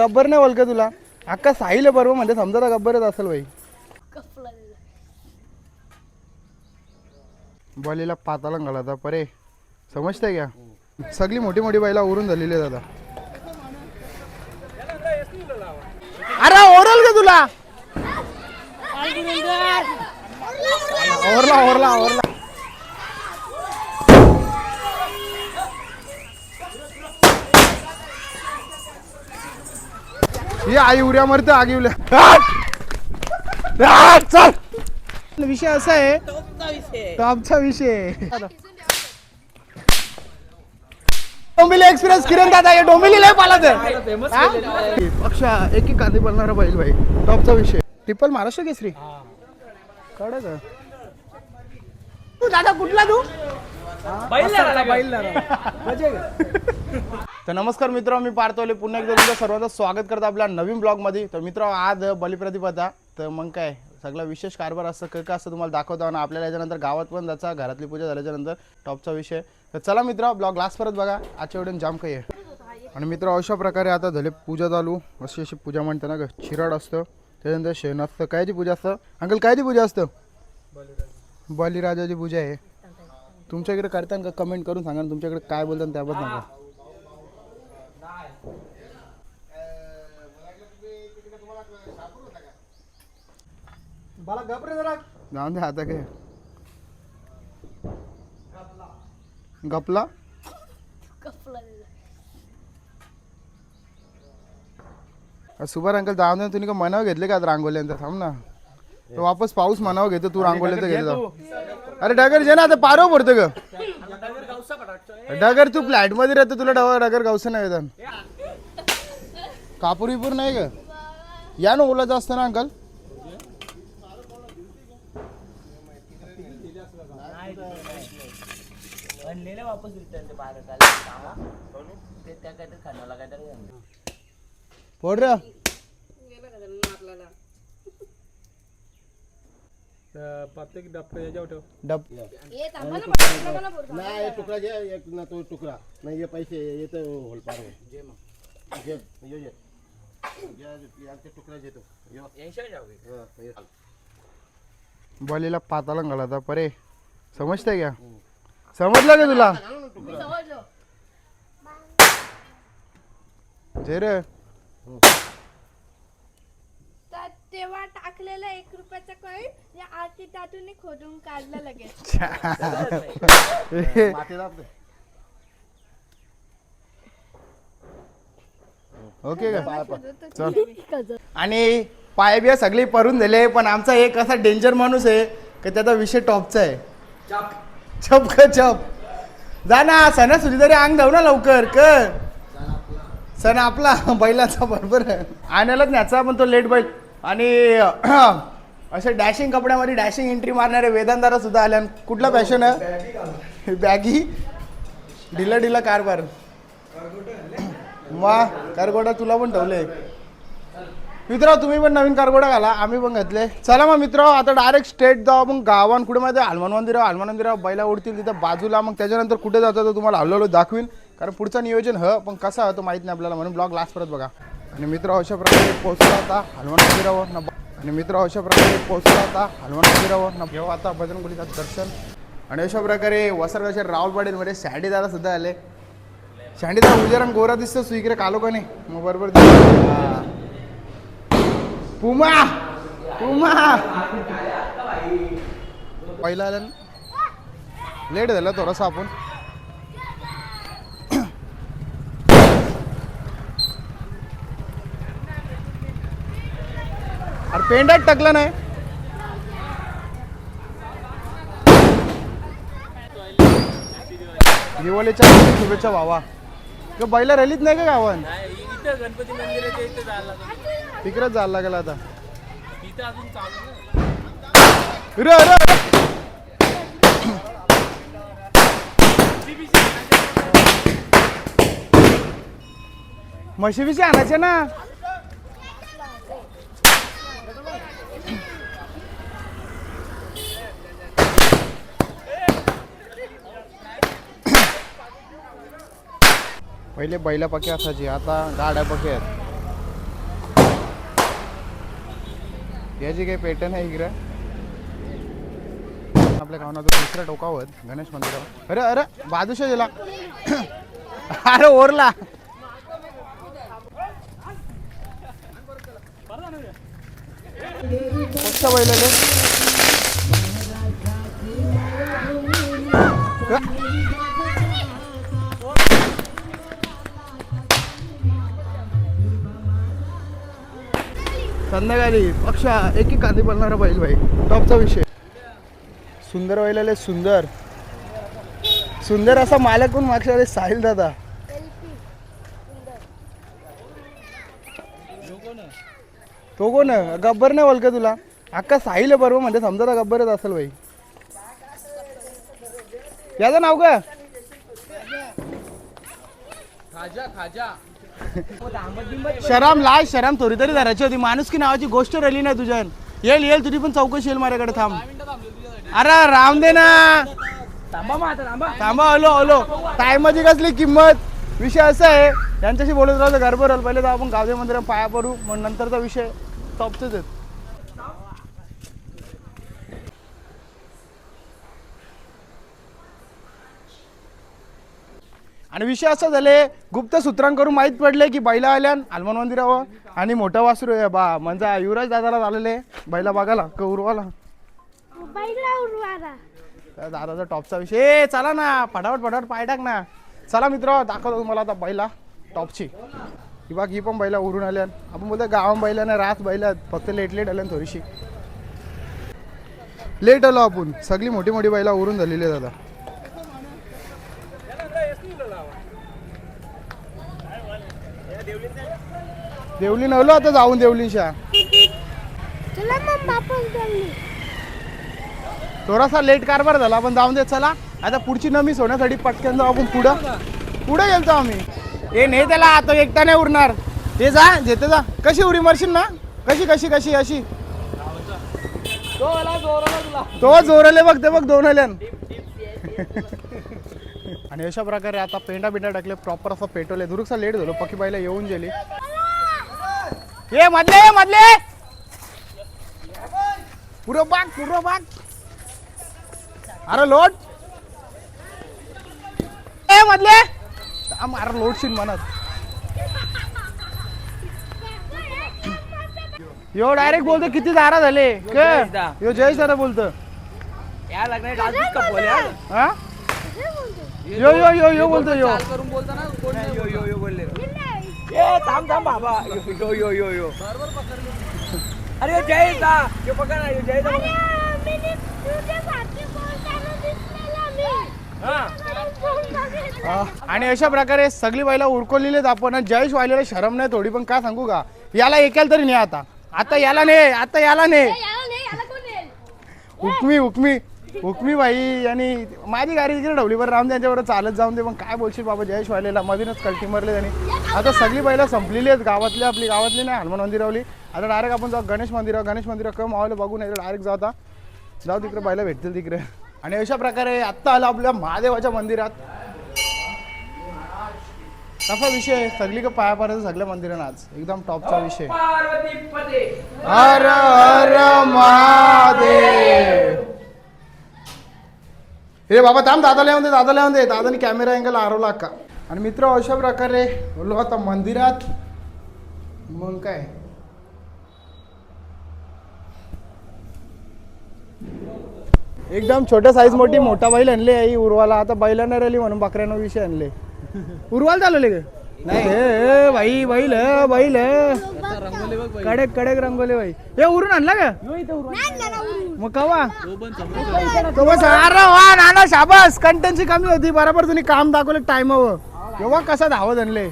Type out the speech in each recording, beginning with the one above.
गब्बर नाही बोल का तुला? अक्का साहिल आहे बरोबर म्हणजे समजा गब्बरच असेल भाई बलीला पाताला घालायचा परे. समजतंय का? सगळी मोठी मोठी बाईला उरून झालेली आहे दादा अरे ओरल का तुला? Orla Orla Orla. ही आई उड्या मरते आगी उल्या. चल! विषय असा आहे टॉपचा विषय डोंबिवली एक्सप्रेस किरण दादा हे डोंबिवली लय पाला तर हा? अक्षा एक एक कांदे बनणारा बैल भाई. टॉपचा विषय टिपल महाराष्ट्र केसरी. तू दादा कुठला तू? तर नमस्कार मित्र मी पारतोले पुन्हा एकदा तुमचं सर्वांचं स्वागत करतो आपल्या नवीन ब्लॉगमध्ये. तर मित्र आज बलिप्रतिपदा. तर मग काय सगळं विशेष कारभार असतं काय काय असतं तुम्हाला दाखवतो आणि आपल्याला याच्यानंतर गावात पण जायचा घरातली पूजा झाल्याच्यानंतर टॉपचा विषय. तर चला मित्र ब्लॉग लास्ट परत बघा. आजच्या वेळेन जाम काही आहे. आणि मित्र अशा प्रकारे आता झाले पूजा चालू. अशी अशी पूजा म्हणते ना ग शिराड असतं. त्याच्यानंतर शेण असतं कायची पूजा असतं? अंकल कायची पूजा असतं? बलिराजाची पूजा आहे. तुमच्या इकडे करताना का? कमेंट करून सांगा ना तुमच्याकडे काय बोलतात त्याबद्दल सांगा. जाऊन दे आता काय गपला. सुभार अंकल जाऊन दे तुम्ही का मनावर घेतले का आता रांगोल्यांचं थांब ना. तो वापस पाऊस मनावर घेतो तू रांगोल्यांचं घेतो. अरे डगर जे ना आता पारो पडतो ग. डगर तू फ्लॅटमध्ये राहतो तुला डगर डगर गावचं नाही येतात कापूर विपूर नाही ग. या ना ओलाचं असतं ना अंकल. वापस रिटर्न ते कामा. ते त्या काहीतरी खाण्याला काहीतरी रे प्रत्येक डॉक्टर याच्यावर ठेव. डब नाही तुकडा घे एक ना तो तुकडा. नाही हे पैसे येतो होलपार घे घे. ये. तुकडा घेतो. हा. बलीला पाताला घालायचा परे. समजतंय का? समजलं का तुला? जे रे. तर तेव्हा टाकलेलं एक रुपयाचा कॉईन या आरती तातून खोदून काढलं लगेच. ओके का? चल. आणि पाय बिया सगळे परून दिले पण आमचा एक असा डेंजर माणूस आहे की त्याचा विषय टॉपचा आहे. चप क चप जा ना सणा सुधी तरी अंग धाव ना लवकर कर. सण आपला बैलाचा बरोबर. आहे. आणायलाच न्याचा पण तो लेट बैल. आणि असे डॅशिंग कपड्यामध्ये डॅशिंग एंट्री मारणारे वेदांतारा सुद्धा आल्या कुठला फॅशन आहे? बॅगी. ढिला ढिला कारभार. वा कारगोडा तुला पण ठेवले मित्र तुम्ही पण नवीन कारगोडा घाला आम्ही पण घातले. चला मग मित्र आता डायरेक्ट स्टेट जाऊ मग गावान. कुठे माहिती हनुमान मंदिर हनुमान मंदिर बैला उडतील तिथं बाजूला. मग त्याच्यानंतर कुठे जातो तो तुम्हाला हळूहळू दाखवीन. कारण पुढचं नियोजन ह पण कसा आहे तो माहीत नाही आपल्याला. म्हणून ब्लॉग लास्ट परत बघा. आणि मित्र अशा प्रकारे पोहोचला आता हनुमान मंदिरावर. न आणि मित्र अशा प्रकारे पोहोचला आता हनुमान मंदिरावर. न घेऊ आता बजरंगबलीचं दर्शन. आणि अशा प्रकारे वसरगाच्या रावलपाडीमध्ये सॅडी दादा सुद्धा आले. सँडी दादा गोरा दिसतो तू इकडे कालो का नाही? मग बरोबर दिसतो. पुमा पुमा पहिला आला. ना लेट झाला थोडासा आपण अरे पेंडात टाकला नाही. दिवाळीच्या शुभेच्छा भावा. का बैला रॅलीत नाही का गावान नाही, इथं गणपती मंदिराच्या इथं तिकडेच जायला लागेल आता. तिथं अजून चालू ना. रे रे म्हशी बिशी आणायचे ना? पहिले बैला पक्की असायची आता गाड्या पक्की आहेत. याची काही पॅटर्न आहे इकडं आपल्या गावात दुसऱ्या टोकावर गणेश मंदिरावर. अरे अरे बाजूशा गेला अरे ओरला. कशा बैलाले संध्याकाळी पक्षा एक एक कांदी बोलणारा बैल भाई. टॉपचा विषय. सुंदर बैलाले सुंदर. सुंदर असा मालक कोण मागच्या वेळेस साहिल दादा. तो कोण? गब्बर नाही बोल का तुला? अक्का साहिल आहे बरोबर म्हणजे समजा तर गब्बरच असेल भाई. याचं नाव का शराम लाज शराम थोडी तरी धरायची होती. माणूस की नावाची गोष्ट राहिली नाही तुझ्या येईल येईल तुझी पण चौकशी येईल माझ्याकडे थांब. अरे राम दे ना. थांबा हलो हलो. टायमाची कसली किंमत? विषय असा आहे यांच्याशी बोलत राहिलं घर भरल पहिले तर आपण गावदे मंदिरात पाया पडू मग नंतरचा विषय टॉपचेच आहेत. आणि विषय असा झाले गुप्त सूत्रांकडून माहीत पडले की बैला आल्यान हनुमान मंदिरावर आणि मोठा वासरू आहे बा म्हणजे युवराज दादाला झालेले बैला बघायला का उरवाला दादाचा टॉपचा विषय ए, चला ना फटाफट फटाफट पाय टाक ना. चला मित्र दाखवतो तुम्हाला आता बैला टॉपची. ही बाग ही पण बैला उरून आल्या आपण बोलतो गावा बैला ना रात बैला फक्त लेट लेट आल्या थोडीशी. लेट आलो आपण. सगळी मोठी मोठी बैला उरून झालेली आहे दादा देवली नवलो आता जाऊन देवलीशा चला मग वापस गेली थोडासा लेट कारभार झाला पण जाऊन दे चला. आता पुढची नमी सोडण्यासाठी पटकन जाऊ आपण पुढं. पुढे गेलतो आम्ही. ए नाही त्याला आता एकटा नाही उरणार. ते जा जेते जा. कशी उरी मरशील ना? कशी कशी कशी अशी? तो जोरले बघ ते बघ दोन आल्यान आणि अशा प्रकारे आता पेंडा बिंडा टाकले प्रॉपर असं पेटवले. दुरुकसा लेट झालो पकी बाईला येऊन गेली. ये मधले ये मधले. पुरं बाग पुरं बाग अरे लोट. ए मधले. अरे लोटशील म्हणत. यो डायरेक्ट बोलतो किती दारा झाले. क? यो जयेश दादा बोलतो. या हा? यो यो यो यो बोलतो यो. करून बोलताना कोण यो यो यो बोलले. ए थांब थांब बाबा. यो यो यो यो. अरे यो जय दा यो पकड ना आणि अशा प्रकारे सगळी बैला उडकवलेलीच आपण. जयेश वाहिलेला शरम नाही थोडी पण काय सांगू का? याला एकाल तरी नाही आता. आता याला ने आता याला नाही हुकमी हुकमी हुकमी बाई आणि माझी गाडी तिकडे ठेवली बरं राम त्यांच्याबरोबर चालत जाऊन दे. पण काय बोलशील बाबा जयेश वाहिलेला मधूनच कलटी मारले त्यांनी आता सगळी बैला संपलेली आहेत गावातली आपली गावातली नाही हनुमान मंदिरावली. आता डायरेक्ट आपण जाऊ गणेश मंदिरा गणेश मंदिरा कम आवलं बघू नाही डायरेक्ट जाऊ आता. जाऊ तिकडे बैला भेटतील तिकडे. आणि अशा प्रकारे आत्ता आलं आपल्या महादेवाच्या मंदिरात. तसा विषय सगळी का पाया पडायचं सगळ्या मंदिरानं आज. एकदम टॉपचा विषय हर हर महादेव. हे बाबा थांब दादाला येऊन दे दादाला येऊन दे. दादाने कॅमेरा अँगल आरवला का आणि मित्र अशा प्रकारे बोललो आता मंदिरात. मग काय? एकदम छोट्या साईज मोठी मोठा बैल आणले आई उरवाला. आता बैलांना नाही राहिली म्हणून बकऱ्यानं विषय आणले. उरवाल चालवले का नाही. हे, बाई बैल बाईल बैल. कडक कडक रंगोली बाई. हे उरून आणला का? मग कवा? अरे वा नाना शाबास. कंटेनची कमी होती. बरोबर तुम्ही काम दाखवलं टायमावर तेव्हा कसा धावत आणले?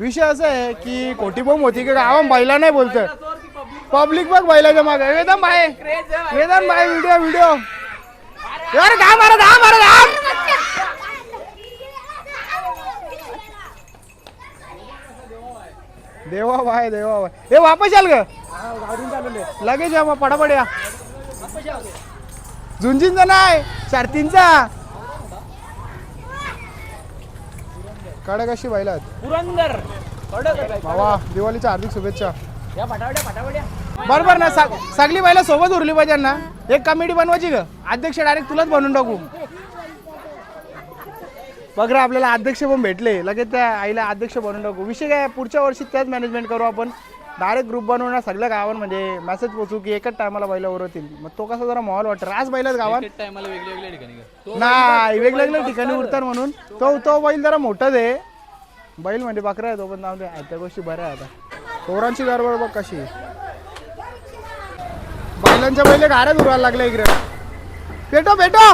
विषय असा आहे की कोटी होती की गावा बैला नाही बोलत पब्लिक बघ बैलाच्या मागे. वेदन बाय वेदन बाय व्हिडिओ व्हिडिओ अरे धा मारा धा मारा धा देवा बाय देवा बाय हे वापस याल ग. लगेच या मग पडापड या. झुंजींचा नाही शर्तींचा कडक अशी बैलात. पुरंदर. भावा दिवाळीच्या हार्दिक शुभेच्छा. या फटाफट्या फटाफट्या बरोबर ना सा- सगळी बायला सोबत उरली पाहिजे ना. एक कमिटी बनवायची ग. अध्यक्ष डायरेक्ट तुलाच बनवून टाकू. बघ रे आपल्याला अध्यक्ष पण भेटले. लगेच त्या आईला अध्यक्ष बनवून टाकू. विषय काय पुढच्या वर्षी त्याच मॅनेजमेंट करू आपण. डायरेक्ट ग्रुप बनवणार सगळ्या गावांमध्ये. मेसेज पोचू की एकच टायमाला बैला उरवतील मग तो कसा जरा माहोल वाटतं आज बैलाच गावात. टायमाला वेगळ्या वेगळ्या ठिकाणी का? नाही वेगवेगळ्या ठिकाणी उरतात म्हणून. तो तो बैल जरा मोठाच आहे बैल म्हणजे बकरा आहे तो पण दे. त्या गोष्टी बऱ्या आता. पोरांची गडबड बघ कशी. आहे. बैलांच्या पहिले गाड्यात उरायला लागल्या इकडे. पेटो पेटो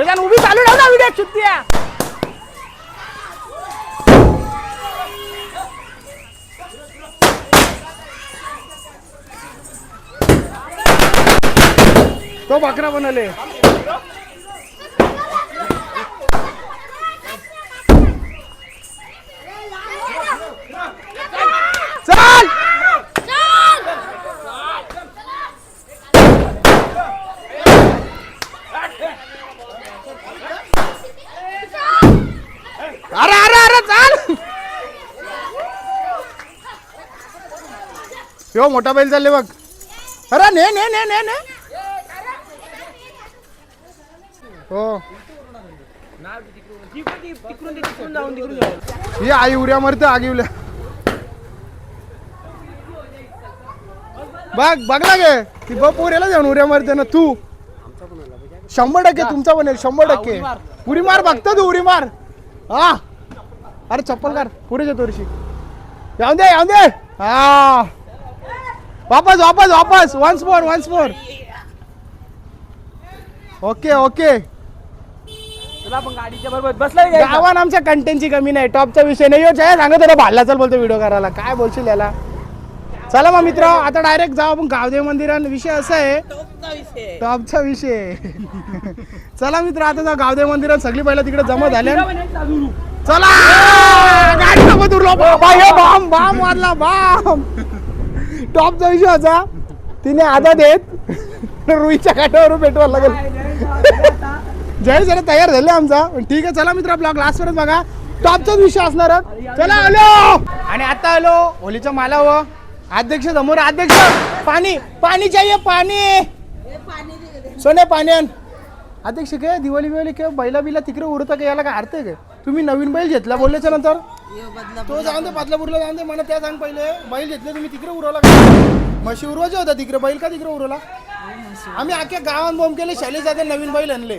वेगान उभी चालू ठेव ना व्हिडिओ चुत्त्या तो बकरा बनवले चल अरे अरे अरे चाल शिव मोठा बैल चालले बघ. अरे ने ने ने ने ने. हो. तिकडून ती- ही आई उड्या मारते आगिवल्या बघ बघला गे. ती बघ याला जाऊन उड्या मारते ना तू. शंभर टक्के तुमचा बनेल शंभर टक्के. उडी मार बघतो तू उडी मार. हा. अरे चप्पल कर पुढे जातो ऋषी. जाऊन दे जाऊन दे. हा. वापस वापस वापस. Once more once more okay okay? गावात आमच्या कंटेंटची कमी नाही. टॉपचा विषय नाही. यो जय सांगत होता भाल्ला चल बोलतो व्हिडिओ करायला. काय बोलशील याला? चला मग मित्र आता डायरेक्ट जाऊ आपण गावदेव मंदिरात विषय असा आहे टॉपचा विषय चला मित्र आता जाऊ गावदेव मंदिरात. सगळी पहिला तिकडे जमा झाल्या चला गाडी उरलो. हे बाम बाम वाजला बाम. टॉपचा विषय होता तिने आधा देत रुईच्या काठावर पेटवायला लागेल. जय जरा तयार झाले आमचा. ठीक आहे चला मित्र आपला ग्लास वरच बघा. टॉपचाच विषय असणार आहे. चला आलो! आणि आता आलो होलीच्या मालावर. अध्यक्ष समोर अध्यक्ष! पाणी पाणी चाहिए पाणी! सोने पाणी आण. अध्यक्ष काय दिवाळी बिवाळी काय बैला बिला तिकडे उडतं का याला काय अर्थ आहे काय? तुम्ही नवीन बैल घेतला बोलल्याच्या नंतर? तो जाऊन दे बदलापूरला जाऊन दे मला त्या सांग पहिले. बैल घेतले तुम्ही तिकडे उरवला का? म्हशी उरवायचे होता तिकडे बैल का तिकडे उरवला? आम्ही अख्ख्या गावात बॉम्ब केले शैलेश जाते नवीन बैल आणले.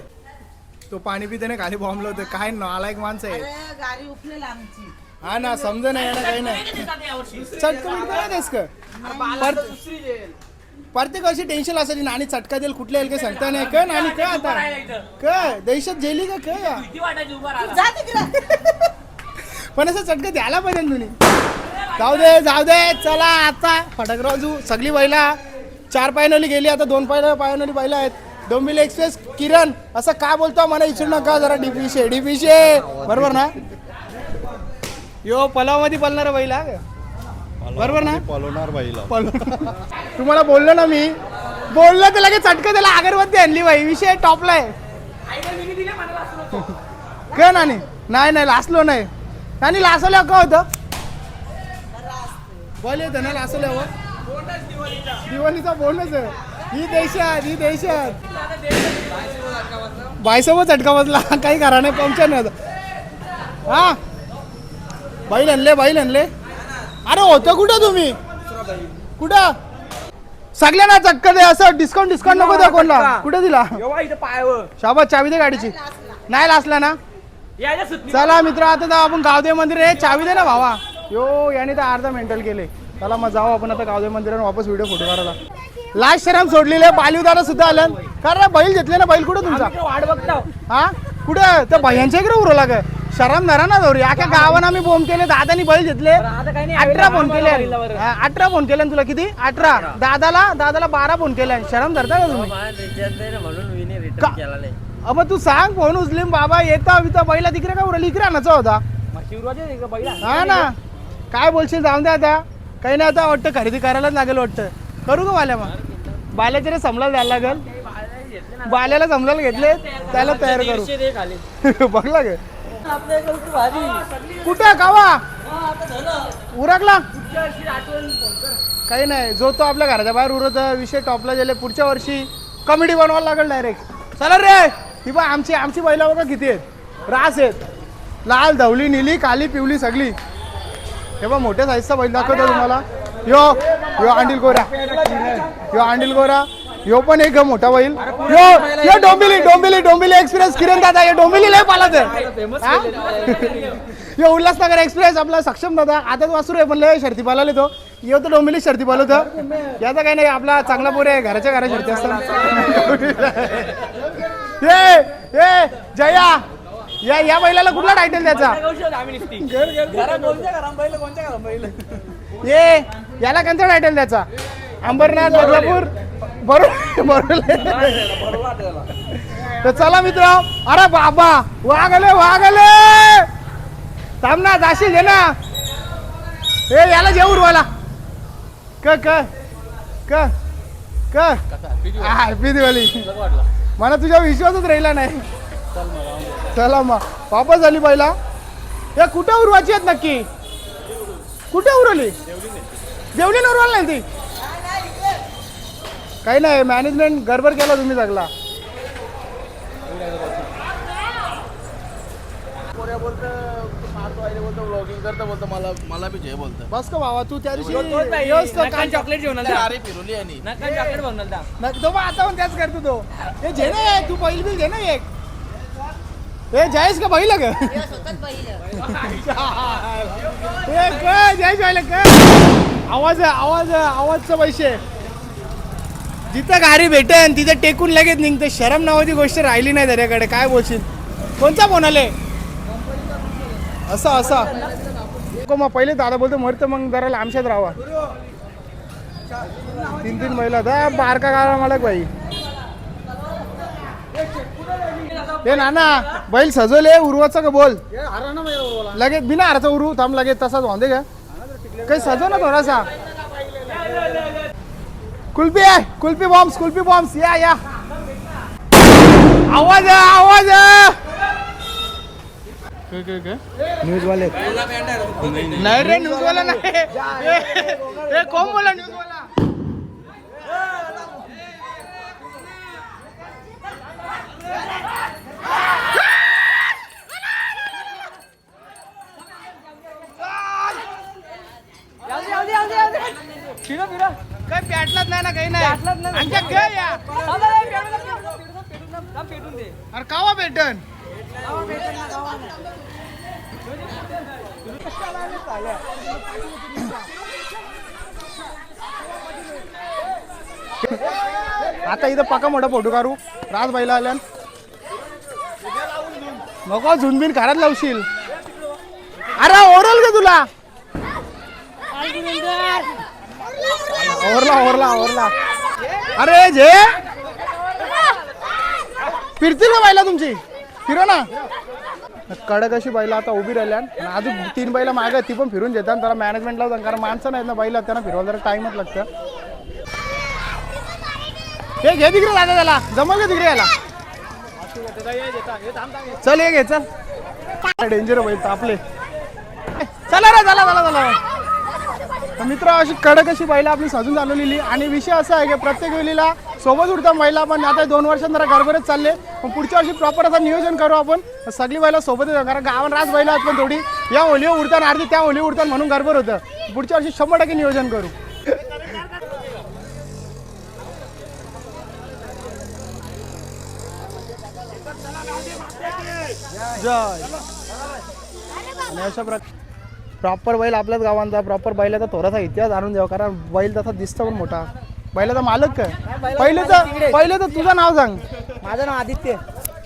तो पाणी पिताने खाली बॉम्बलं होतं काय नालायक माणसं आहे गाडी उपलेला आमची. हा ना समज नाही ना काही नाही. चटका बिटका नाही देस का पर- प्रत्येक वर्षी टेन्शन असायची नाणी चटका देईल कुठल्या येईल काही सांगता नाही. का नाणी का आता. काय देशात जेली का काय या? जा तिकडं. पण असं चटका द्यायला पाहिजे तुम्ही. जाऊ दे जाऊ दे चला आता. फटकराजू सगळी बैला. चार पायनली गेली आता दोन पाय पायनली बैला आहेत. डोंबिवली एक्सप्रेस किरण. असं का बोलतो मला विचारू नका जरा डीपीशे डीपीशे बरोबर ना? यो पलावमध्ये पलणार बैला बरोबर ना? पळवणार बाईला पलव तुम्हाला बोललो ना मी. बोललो तर लगेच चटका त्याला अगरबत्ती आणली बाई. विषय टॉपला आहे. का नाही नाही लासलो नाही. नानी लासवल्यावर का होतं? बोल येतं ना लासवल्यावर. दिवाळीचा बोनस आहे. ही देशात ही देशात. बाईसोबत चटका बसला. काही करा नाही पंक्चर नाही होतं. हा? बैल आणले बैल आणले. अरे होतं कुठं तुम्ही? कुठं? सगळ्यांना चटका दे असं डिस्काउंट डिस्काउंट नको द्या कोणला. कुठे दिला? शाबात चावी दे गाडीची. नाही लासला ना? चला मित्र आता जाऊ आपण गावदेव मंदिर. आहे चावी दे ना भावा. यो याने तर अर्धा मेंटल केले. चला मग जाऊ आपण आता गावदेव मंदिरात वापस व्हिडिओ फोटो काढायला. लास्ट शरम सोडलेले बालिवदारा सुद्धा आलं. कारण बैल घेतले ना बैल कुठं तुमचा? वाट बघता. हा? कुठं? त्या भैयांच्या इकडे उरवला का शरम धरा ना दौरी. अख्या गावानं आम्ही बोंब केले दादानी बैल घेतले अठरा फोन केले. हा, अठरा फोन केले तुला किती? अठरा. दादाला दादाला बारा फोन केले. शरम धरता का तुम्ही? म्हणून अबा तू सांग फोन उचलीम बाबा येता विता बैला तिकडे का उरली? इकडे आणायचा होता शिवराजे बैला. हा ना. काय बोलशील? जाऊन दे आता. काही नाही आता वाटतं खरेदी करायलाच लागेल वाटतं. करू का बाल्या मग? बाल्याच्या रे समला द्यायला लागेल. बाल्याला जमल्याला घेतले त्याला तयार करू. बघला गे. कुठं गावा उरकला? काही नाही. जो तो आपल्या घराच्या बाहेर उरत विषय टॉपला गेले पुढच्या वर्षी. कॉमेडी बनवायला लागेल डायरेक्ट चला रे! ही बा आमची आमची बैला बघा किती आहेत. रास आहेत. लाल धवली निली काली पिवली सगळी. हे बा मोठ्या साईजचा बैल दाखवतो तुम्हाला. यो यो अंडील गोरा यो अंडील गोरा. यो पण एक मोठा बैल. यो यो डोंबिली डोंबिली डोंबिली एक्सपिरियन्स किरण दादा हे डोंबिली लय पाला तर यो उल्हासनगर एक्सप्रेस आपला सक्षम दादा. आताच वासरू आहे पण लय शर्ती पाला तो. यो तर डोंबिली शर्ती पालो तर याचा काही नाही आपला चांगला पोर आहे घराच्या घरा शर्ती असतात. ये ये जया. या या बैलाला कुठला टायटल त्याचा ये याला कोणता टायटल त्याचा अंबरनाथ बदलापूर? बरोबर बरोबर तर चला मित्र अरे बाबा वाघ आले वाघ आले थांब ना जाशील घे ना. ए याला जेवूर वाला क क क क. हॅपी दिवाळी मला तुझ्या विश्वासच राहिला नाही. चला मग. वापस झाली पहिला. या कुठे उरवायची आहेत नक्की? कुठे उरवली जेवली उरवाल नाही ती? काही नाही मॅनेजमेंट गडबड केला तुम्ही सगळा. ब्लॉगिंग करता बोलतो मला मला बी जय बोलतो. बस का बाबा तू त्या दिवशी चॉकलेट घेऊन आला अरे फिरवली आणि नका चॉकलेट आला नाही, तो पण आता पण त्याच करतो तो. हे घे ना एक, तू बैल बिल घे ना एक. हे जायस का बैल ग? हे काय जयेश बैल काय आवाज आहे आवाज आहे आवाजचं पैसे. जिथं गाडी भेटेन तिथे टेकून लगेच निघते. शरम नावाची गोष्ट राहिली नाही त्याच्याकडे काय बोलशील? कोणता फोन आले? असं असं. नको मग पहिले दादा बोलतो मरतं मग जरा लांबशात राहा तीन तीन महिला दा बारका गाळा मला बाई. ए नाना बैल सजवले उरवाचा का बोल? लगेच बिना हाराचा उरू थांब लगेच तसाच वांदे का काही सजव ना थोडासा? कुल्फी आहे कुल्फी बॉम्ब्स कुल्फी बॉम्ब्स या या. आवाज न्यूज वाले नाही रे न्यूज वाला नाही हे कोण बोला न्यूज वाला फिरो फिरो. काही पॅटलाच नाही ना काही नाही. आमच्या काय या. पेटून दे. अरे कावा भेटन. आता इथं पक्का मोठा फोटो काढू. राज बाईला आल्यान. नको झुनबिन घरात लावशील. अरे ओरल का तुला. Orla Orla Orla. अरे जे. फिरतील का बायला तुमची? फिरो ना. कडक अशी बैल आता उभी राहिल्या. आणि अजून तीन बैला माग ती पण फिरून देतात त्याला मॅनेजमेंटला जाऊन कारण माणसं नाहीत ना बैला त्यांना फिरवायला जरा टाइमच लागतं. हे घे तिकडे दादा त्याला. जमल का तिकडे याला चल हे घे चल. डेंजर बैल आपले चला रे चला चला चला. तर मित्र अशी कडक अशी बैला आपली सजून चालवलेली. आणि विषय असा आहे की प्रत्येक वेळीला सोबत उडता बैला पण आता दोन वर्षात जरा गडबडच चालले. पण पुढच्या वर्षी प्रॉपर आता नियोजन करू आपण. सगळी बैला सोबत कारण गावात राज बैला आहेत पण थोडी. या होलीवर उडताना अर्धी त्या होलीवर उडताना म्हणून गडबड होतं. पुढच्या वर्षी शंभर टक्के नियोजन करू. जय. अशा प्रकारे प्रॉपर बैल आपल्याच गावांचा प्रॉपर बैलाचा थोडासा इतिहास आणून द्यावा कारण बैल तसा दिसतो पण मोठा. बैलाचा मालक काय? पहिले तर पहिले तर तुझं नाव सांग. माझं नाव आदित्य.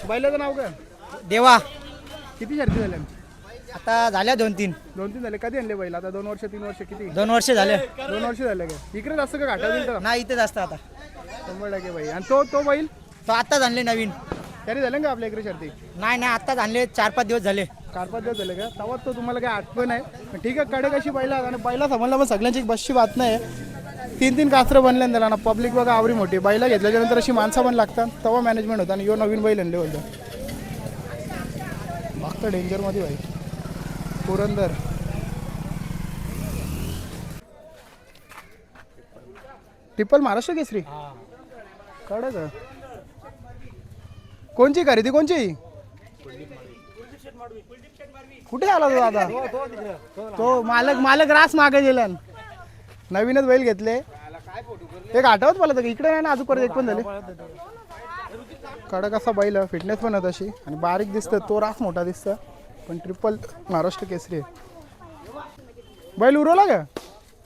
बैलाचं नाव काय? देवा. किती शर्ती झाल्या? आता झाल्या दोन तीन. दोन तीन झाले. कधी आणले बैल? आता दोन वर्ष तीन वर्ष किती? दोन वर्ष झाले. दोन वर्ष झाले काय? इकडे जास्त का घाटा दिल नाही इथेच असतं आता. शंभर टक्के बैल. आणि तो तो बैल? तो आत्ताच आणले नवीन. त्याने झाले का आपल्या इकडे शर्ती? नाही नाही आत्ताच आणले. चार पाच दिवस झाले. चार पाच दिवस झाले का तेव्हा तो तुम्हाला काही आठवण आहे. पण ठीक आहे कडक अशी बैला आणि बैला समजला पण सगळ्यांची एक बसची बात नाही तीन तीन कासरं बनले त्याला ना पब्लिक बघा आवरी मोठी. बैला घेतल्याच्या नंतर अशी माणसं पण लागतात. तेव्हा मॅनेजमेंट होतं आणि यो नवीन बैल आणले बोलतो. मागतं डेंजरमध्ये भाई. पुरंदर. टिप्पल महाराष्ट्र केसरी? कडक. कोणची खरेदी कोणची? कुठे आला तो दादा तो मालक मालक रास मागे गेला नवीनच बैल घेतले. एक आठवत मला तर इकडे नाही ना अजून परत एक पण झाले. कडक असा बैल फिटनेस पण आहे तशी आणि बारीक दिसतं तो रास मोठा दिसतं. पण ट्रिपल महाराष्ट्र केसरी आहे. बैल उरवला का?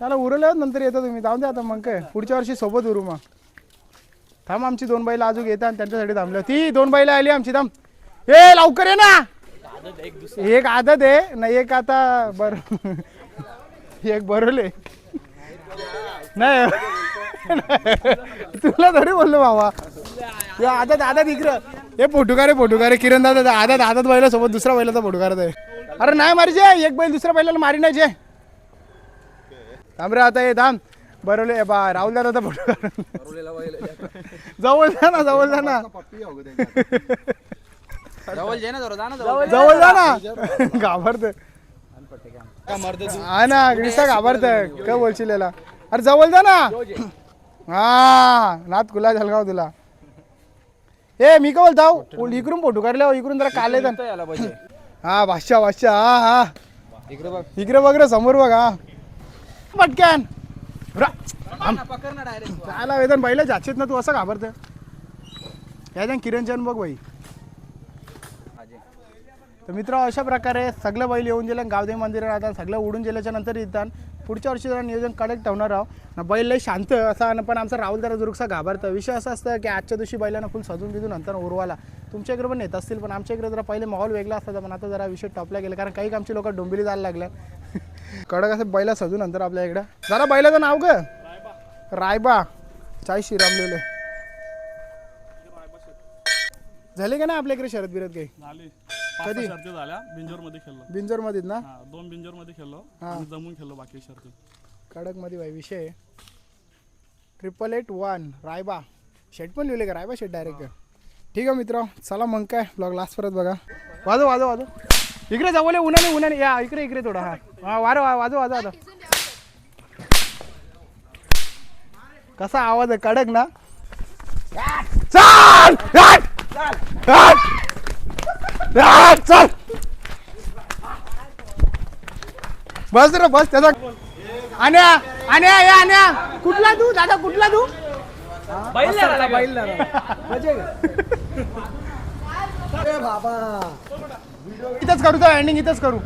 त्याला उरवल्यावर नंतर येतो तुम्ही. जाऊन द्या आता मग काय. पुढच्या वर्षी सोबत उरू मग. थांब आमची दोन बैल अजून येतात आणि त्यांच्यासाठी थांबल्या ती दोन बैल आली आमची. थांब. ए लवकर ये ना. एक आदत आहे नाही एक आता बर एक बरवले नाही तुला तरी बोललो बाबा या आदत आदत इकडं. हे फोटोकारे फोटोकारे किरण दादा आदत आदत बैला सोबत दुसरा बैलाचा आहे. अरे नाही मारी जे एक बैल दुसऱ्या बैलाला मारी नाही जे. थांब रे आता ये थांब. बरवले बा राहुल दादा फोटो जवळ जा ना जवळ जा ना. जवळ जे ना जरा जा ना जवळ. जवळ जा ना. घाबरत हा ना निसा घाबरत काय बोलशील याला? अरे जवळ जा ना. हा नात कुला झलगाव तुला. ए मी काय बोलताव इकडून फोटो काढले इकडून जरा काले याला पाहिजे. हा भाषा भाषा हा हा. इकडे बघ. इकडे बघ रे समोर बघ हा. पटक्यान पकड ना डायरेक्ट त्याला वेदन बैला जाचीत ना तू असं घाबरत याच्या किरणचंद बघ बाई. तर मित्र अशा प्रकारे सगळं बैल येऊन गेलं गावदेवी मंदिरात आता सगळं उडून गेल्याच्यानंतर येतात. पुढच्या वर्षी जरा नियोजन कडक ठेवणार आहो ना बैल लय शांत असा पण आमचा राहुल जरा दुरुकसा घाबरतं. विषय असा असतं की आजच्या दिवशी बैलांना फुल सजून बिजून नंतर उरवाला तुमच्या इकडे पण नेत असतील पण आमच्या इकडे जरा पहिले माहोल वेगळा असतात पण आता जरा विषय टॉपला गेला कारण काही आमची लोक डोंबिली जायला लागल्या कडक असं बैला सजून नंतर आपल्या इकडं. जरा बैलाचं नाव ग. रायबा. चाय शिरामलेलं. झाले का ना आपल्या इकडे शरद बिरत काही? सहा शर्ती झाल्या. बिंजोरमध्ये खेळलो. बिंजोरमध्ये ना? हा दोन बिंजोरमध्ये खेळलो आणि जमून खेळलो बाकी शर्ती. कडकमध्ये भाई विषय. ट्रिपल एट वन रायबा. शेट पण लिहिले का? रायबा शेट डायरेक्ट ठीक आहे मित्र चला मग काय? ब्लॉग लास्ट परत बघा. वाजव वाजव वाजव. इकडे जवळ ये, उन्हाने उन्हाने. या इकडे इकडे थोडा. हा. हा वार वा- वाजव वाजव. आता कसा आवाज आहे? कडक ना? चाल चाल चाल. चाल चल. बस रे बस त्याचा अन्या अन्या या अन्या कुठला तू? दादा कुठला तू? बैल इथंच करू तर एंडिंग इथंच करू.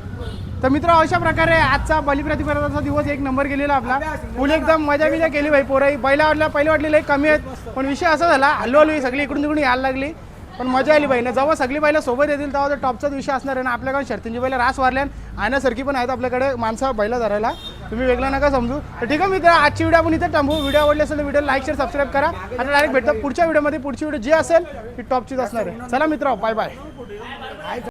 तर मित्र अशा प्रकारे आजचा बलिप्रतिपदाचा दिवस एक नंबर गेलेला आपला. फुल एकदम मजा बिजा केली भाई पोराई बैला वाटल्या पहिले वाटली लई कमी आहेत. पण विषय असा झाला हल्लो हल्लो ही सगळी इकडून तिकडून यायला लागली. पण मजा आली बाईनं जेव्हा सगळी बाईला सोबत येतील तेव्हा तर टॉपचाच विषय असणार आहे ना. आपल्याकडे शर्तींची बैला रास वारल्यान आणण्यासारखी पण आहेत आपल्याकडे माणसं बैला धरायला. तुम्ही वेगळा नका समजू. तर ठीक आहे मित्र आजची व्हिडिओ आपण इथे थांबू व्हिडिओ आवडली असेल तर व्हिडिओ लाईक शेअर सबस्क्राईब करा. आणि डायरेक्ट भेटतो पुढच्या व्हिडिओमध्ये पुढची व्हिडिओ जी असेल ती टॉपचीच असणार आहे. चला मित्र बाय बाय